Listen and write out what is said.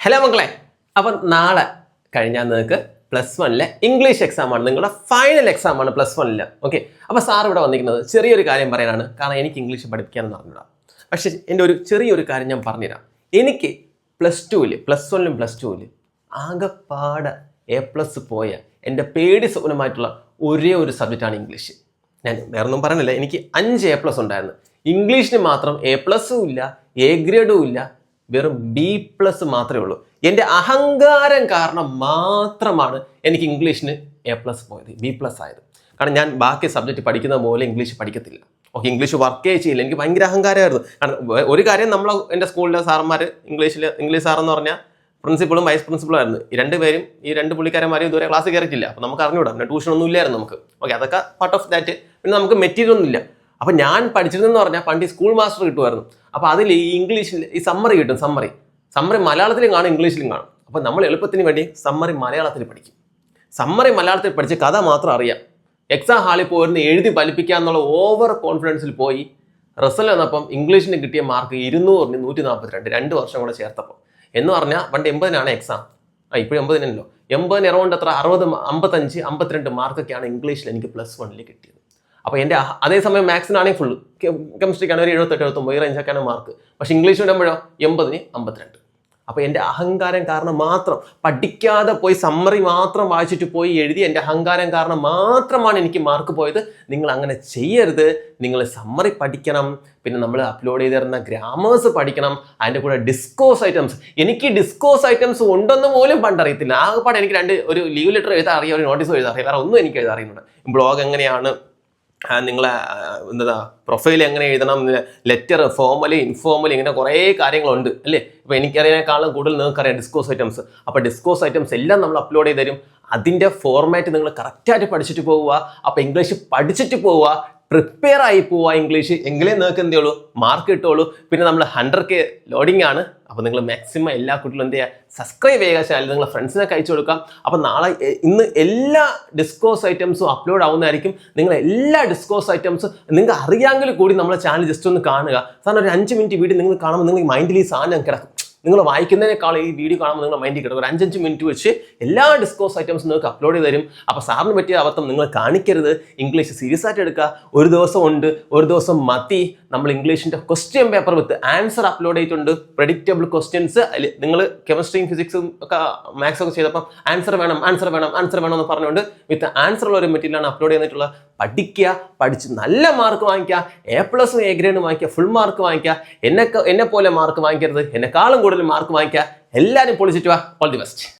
Hello മക്കളെ. അപ്പം നാളെ കഴിഞ്ഞാൽ നിങ്ങൾക്ക് പ്ലസ് വണ്ണിലെ ഇംഗ്ലീഷ് എക്സാമാണ് നിങ്ങളുടെ ഫൈനൽ എക്സാമാണ് പ്ലസ് വണ്ണിൽ ഓക്കെ അപ്പോൾ സാർ ഇവിടെ വന്നിരിക്കുന്നത് ചെറിയൊരു കാര്യം പറയാനാണ്. കാരണം എനിക്ക് ഇംഗ്ലീഷ് പഠിപ്പിക്കാനെന്ന് പറഞ്ഞിടാം പക്ഷേ എന്റെ ഒരു ചെറിയൊരു കാര്യം ഞാൻ പറഞ്ഞുതരാം. എനിക്ക് പ്ലസ് ടുവിൽ പ്ലസ് വണ്ണിലും പ്ലസ് ടുവിൽ ആകെപ്പാടെ എ പ്ലസ് പോയ എന്റെ പേടി സ്വപ്നമായിട്ടുള്ള ഒരേ ഒരു സബ്ജക്റ്റാണ് ഇംഗ്ലീഷ് ഞാൻ വേറൊന്നും പറഞ്ഞില്ല. എനിക്ക് അഞ്ച് എ പ്ലസ് ഉണ്ടായിരുന്നു. ഇംഗ്ലീഷിന് മാത്രം എ പ്ലസും ഇല്ല എ ഗ്രേഡും ഇല്ല വെറും ബി പ്ലസ് മാത്രമേ ഉള്ളൂ. എന്റെ അഹങ്കാരം കാരണം മാത്രമാണ് എനിക്ക് ഇംഗ്ലീഷിന് എ പ്ലസ് പോയത് ബി പ്ലസ് ആയത്. കാരണം ഞാൻ ബാക്കി സബ്ജക്റ്റ് പഠിക്കുന്ന പോലെ ഇംഗ്ലീഷ് പഠിക്കത്തില്ല. ഓക്കെ ഇംഗ്ലീഷ് വർക്കേ ചെയ്യില്ല എനിക്ക് ഭയങ്കര അഹങ്കാരമായിരുന്നു. കാരണം ഒരു കാര്യം നമ്മൾ എന്റെ സ്കൂളിലെ സാറന്മാർ ഇംഗ്ലീഷിൽ ഇംഗ്ലീഷ് സാറെന്ന് പറഞ്ഞാൽ പ്രിൻസിപ്പളും വൈസ് പ്രിൻസിപ്പളും ആയിരുന്നു. ഈ രണ്ടുപേരും ഈ രണ്ട് പുള്ളിക്കാരന്മാരും ഇതുവരെ ക്ലാസ് കയറിയിട്ടില്ല അപ്പോൾ നമുക്ക് അറിഞ്ഞുകൂടാം. പിന്നെ ട്യൂഷൻ ഒന്നും ഇല്ലായിരുന്നു നമുക്ക്. ഓക്കെ അതൊക്കെ പാർട്ട് ഓഫ് ദാറ്റ് പിന്നെ നമുക്ക് മെറ്റീരിയൽ ഒന്നും അപ്പോൾ ഞാൻ പഠിച്ചിരുന്നെന്ന് പറഞ്ഞാൽ പണ്ട് സ്കൂൾ മാസ്റ്റർ കിട്ടുമായിരുന്നു. അപ്പോൾ അതിൽ ഈ ഇംഗ്ലീഷിൽ ഈ സമ്മറി കിട്ടും സമ്മറി സമ്മറി മലയാളത്തിലും കാണും ഇംഗ്ലീഷിലും കാണും. അപ്പോൾ നമ്മൾ എളുപ്പത്തിന് വേണ്ടി സമ്മറി മലയാളത്തിൽ പഠിക്കും. സമ്മറി മലയാളത്തിൽ പഠിച്ച് കഥ മാത്രം അറിയാം. എക്സാം ഹാളിൽ പോയിരുന്ന് എഴുതി ഫലിപ്പിക്കുക എന്നുള്ള ഓവർ കോൺഫിഡൻസിൽ പോയി റിസൾട്ട് വന്നപ്പം ഇംഗ്ലീഷിന് കിട്ടിയ മാർക്ക് ഇരുന്നൂറിന് നൂറ്റി നാൽപ്പത്തിരണ്ട് രണ്ട് വർഷം കൂടെ ചേർത്തപ്പോൾ എന്ന് പറഞ്ഞാൽ പണ്ട് എൺപതിനാണ് എക്സാം ആ ഇപ്പോഴും എൺപതിനല്ലോ എൺപതിന് എറൗണ്ട് അത്ര അറുപത് അമ്പത്തഞ്ച് അമ്പത്തിരണ്ട് മാർക്കൊക്കെയാണ് ഇംഗ്ലീഷിൽ എനിക്ക് പ്ലസ് വണ്ണിൽ കിട്ടിയത്. അപ്പോൾ എന്റെ അതേസമയം മാത്സിനാണെങ്കിൽ ഫുള്ള് കെമിസ്ട്രിക്കാണ് ഒരു എഴുപത്തെട്ട് എഴുപത്തൊമ്പത് ഈ റേഞ്ചൊക്കെയാണ് മാർക്ക് പക്ഷേ ഇംഗ്ലീഷ് വിടുമ്പോഴോ എൺപതിന് അമ്പത്തിരണ്ട്. അപ്പോൾ എന്റെ അഹങ്കാരം കാരണം മാത്രം പഠിക്കാതെ പോയി സമ്മറി മാത്രം വായിച്ചിട്ട് പോയി എഴുതി എന്റെ അഹങ്കാരം കാരണം മാത്രമാണ് എനിക്ക് മാർക്ക് പോയത്. നിങ്ങൾ അങ്ങനെ ചെയ്യരുത്. നിങ്ങൾ സമ്മറി പഠിക്കണം. പിന്നെ നമ്മൾ അപ്ലോഡ് ചെയ്ത് തരുന്ന ഗ്രാമേഴ്സ് പഠിക്കണം. അതിന്റെ കൂടെ ഡിസ്കോസ് ഐറ്റംസ് എനിക്ക് ഡിസ്കോസ് ഐറ്റംസ് ഉണ്ടെന്ന് പോലും പണ്ടറിയത്തില്ല. ആകെപ്പാട് എനിക്ക് രണ്ട് ഒരു ലീവ് ലെറ്റർ എഴുതാൻ ഒരു നോട്ടീസ് എഴുതാൻ വേറെ ഒന്നും എനിക്ക് എഴുതാൻ അറിയുന്നുണ്ട് ബ്ലോഗ് എങ്ങനെയാണ്? നിങ്ങളെ എന്താ പ്രൊഫൈൽ എങ്ങനെ എഴുതണം ലെറ്റർ ഫോമലി ഇൻഫോമലി ഇങ്ങനെ കുറേ കാര്യങ്ങളുണ്ട് അല്ലേ? അപ്പോൾ എനിക്കറിയാനേക്കാളും കൂടുതൽ നിങ്ങൾക്ക് അറിയാം ഡിസ്കോസ് ഐറ്റംസ് അപ്പോൾ ഡിസ്കോസ് ഐറ്റംസ് എല്ലാം നമ്മൾ അപ്ലോഡ് ചെയ്ത് തരും. അതിന്റെ ഫോർമാറ്റ് നിങ്ങൾ കറക്റ്റായിട്ട് പഠിച്ചിട്ട് പോവുക. അപ്പോൾ ഇംഗ്ലീഷ് പഠിച്ചിട്ട് പോവുക. പ്രിപ്പയർ ആയി പോവുക ഇംഗ്ലീഷ് എങ്കിലേ നിങ്ങൾക്ക് എന്ത് ചെയ്യുള്ളൂ? മാർക്ക് കിട്ടുള്ളൂ. പിന്നെ നമ്മൾ ഹൺഡ്രഡ് കെ ലോഡിംഗ് ആണ്. അപ്പോൾ നിങ്ങൾ മാക്സിമം എല്ലാ കുട്ടികളും എന്ത് ചെയ്യുക? സബ്സ്ക്രൈബ് ചെയ്യുക ചാനൽ നിങ്ങളെ ഫ്രണ്ട്സിനെ അയച്ചു കൊടുക്കാം അപ്പോൾ നാളെ ഇന്ന് എല്ലാ ഡിസ്കോസ് ഐറ്റംസും അപ്ലോഡ് ആവുന്നതായിരിക്കും. നിങ്ങൾ എല്ലാ ഡിസ്കോസ് ഐറ്റംസും നിങ്ങൾക്ക് അറിയാമെങ്കിൽ കൂടി നമ്മളെ ചാനൽ ജസ്റ്റ് ഒന്ന് കാണുക. സാറിന് ഒരു അഞ്ച് മിനിറ്റ് വീഡിയോ നിങ്ങൾ കാണുമ്പോൾ നിങ്ങൾ മൈൻഡിൽ ഈ സാധനം കിടക്കും. നിങ്ങൾ വായിക്കുന്നതിനേക്കാൾ ഈ വീഡിയോ കാണുമ്പോൾ നിങ്ങൾ മൈൻഡിൽ കിടക്കും. ഒരു അഞ്ചഞ്ച് മിനിറ്റ് വെച്ച് എല്ലാ ഡിസ്കോസ് ഐറ്റംസ് നിങ്ങൾക്ക് അപ്ലോഡ് ചെയ്ത് തരും. അപ്പോൾ സാറിന് പറ്റിയ അബദ്ധം നിങ്ങൾ കാണിക്കരുത്. ഇംഗ്ലീഷ് സീരിയസ് ആയിട്ട് എടുക്കുക. ഒരു ദിവസം ഉണ്ട് ഒരു ദിവസം മതി. നമ്മൾ ഇംഗ്ലീഷിന്റെ question paper with answer upload ചെയ്തിട്ടുണ്ട്. പ്രഡിക്റ്റബിൾ ക്വസ്റ്റ്യൻസ് നിങ്ങൾ കെമിസ്ട്രിയും ഫിസിക്സും ഒക്കെ മാത്സ് ഒക്കെ ചെയ്തപ്പോൾ ആൻസർ വേണം ആൻസർ വേണം ആൻസർ വേണം എന്ന് പറഞ്ഞുകൊണ്ട് വിത്ത് ആൻസർ ഉള്ള ഒരു മെറ്റീരിയലാണ് അപ്ലോഡ് ചെയ്തിട്ടുള്ളത് പഠിക്കുക പഠിച്ച് നല്ല മാർക്ക് വാങ്ങിക്കുക എ പ്ലസ് എ ഗ്രേഡ് വാങ്ങിക്കുക ഫുൾ മാർക്ക് വാങ്ങിക്കുക എന്നെ എന്നെ പോലെ മാർക്ക് വാങ്ങിക്കരുത് എന്നെക്കാളും കൂടുതൽ മാർക്ക് വാങ്ങിക്കുക. എല്ലാവരും പൊളിച്ചിട്ട് വാ. All the best